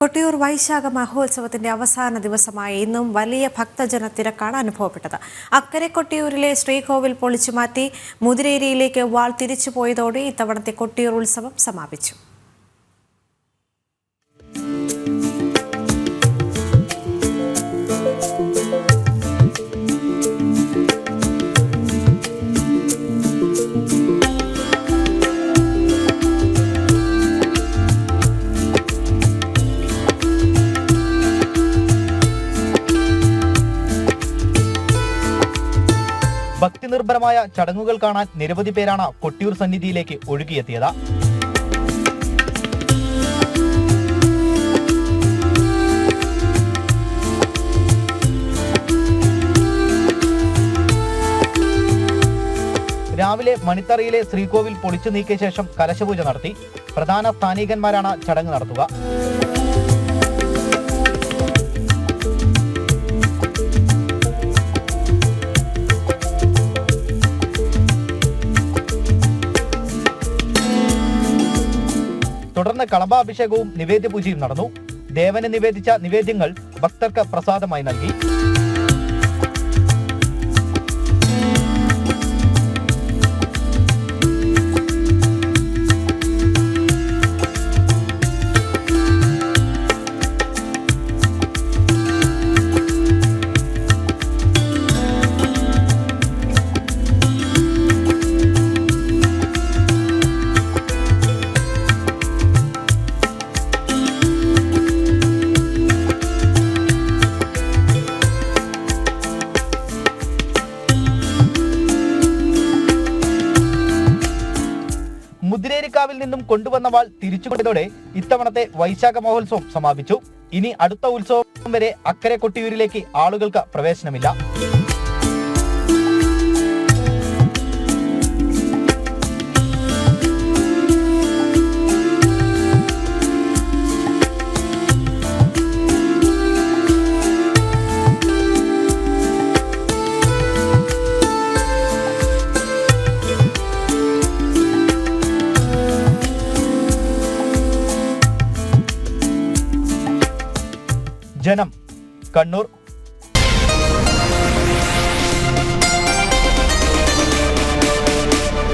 കൊട്ടിയൂർ വൈശാഖ മഹോത്സവത്തിന്റെ അവസാന ദിവസമായ ഇന്നും വലിയ ഭക്തജന തിരക്കാണ് അനുഭവപ്പെട്ടത്. അക്കരെ കൊട്ടിയൂരിലെ ശ്രീകോവിൽ പൊളിച്ചു മാറ്റി മുതിരേരിയിലേക്ക് വാൾ തിരിച്ചു പോയതോടെ ഇത്തവണത്തെ കൊട്ടിയൂർ ഉത്സവം സമാപിച്ചു. ഭക്തിനിർഭരമായ ചടങ്ങുകൾ കാണാൻ നിരവധി പേരാണ് കൊട്ടിയൂർ സന്നിധിയിലേക്ക് ഒഴുകിയെത്തിയത്. രാവിലെ മണിത്തറയിലെ ശ്രീകോവിൽ പൊളിച്ചു നീക്കിയ ശേഷം കലശപൂജ നടത്തി. പ്രധാന സ്ഥാനീകന്മാരാണ് ചടങ്ങ് നടത്തുക. തുടർന്ന് കളഭാഭിഷേകവും നിവേദ്യപൂജയും നടന്നു. ദേവന് നിവേദിച്ച നിവേദ്യങ്ങൾ ഭക്തർക്ക് പ്രസാദമായി നൽകി. മുതിരേരിക്കാവിൽ നിന്നും കൊണ്ടുവന്ന വാൾ തിരിച്ചുകൊണ്ടതോടെ ഇത്തവണത്തെ വൈശാഖ മഹോത്സവം സമാപിച്ചു. ഇനി അടുത്ത ഉത്സവം വരെ അക്കരെ കൊട്ടിയൂരിലേക്ക് ആളുകൾക്ക് പ്രവേശനമില്ല. ജനം. കണ്ണൂർ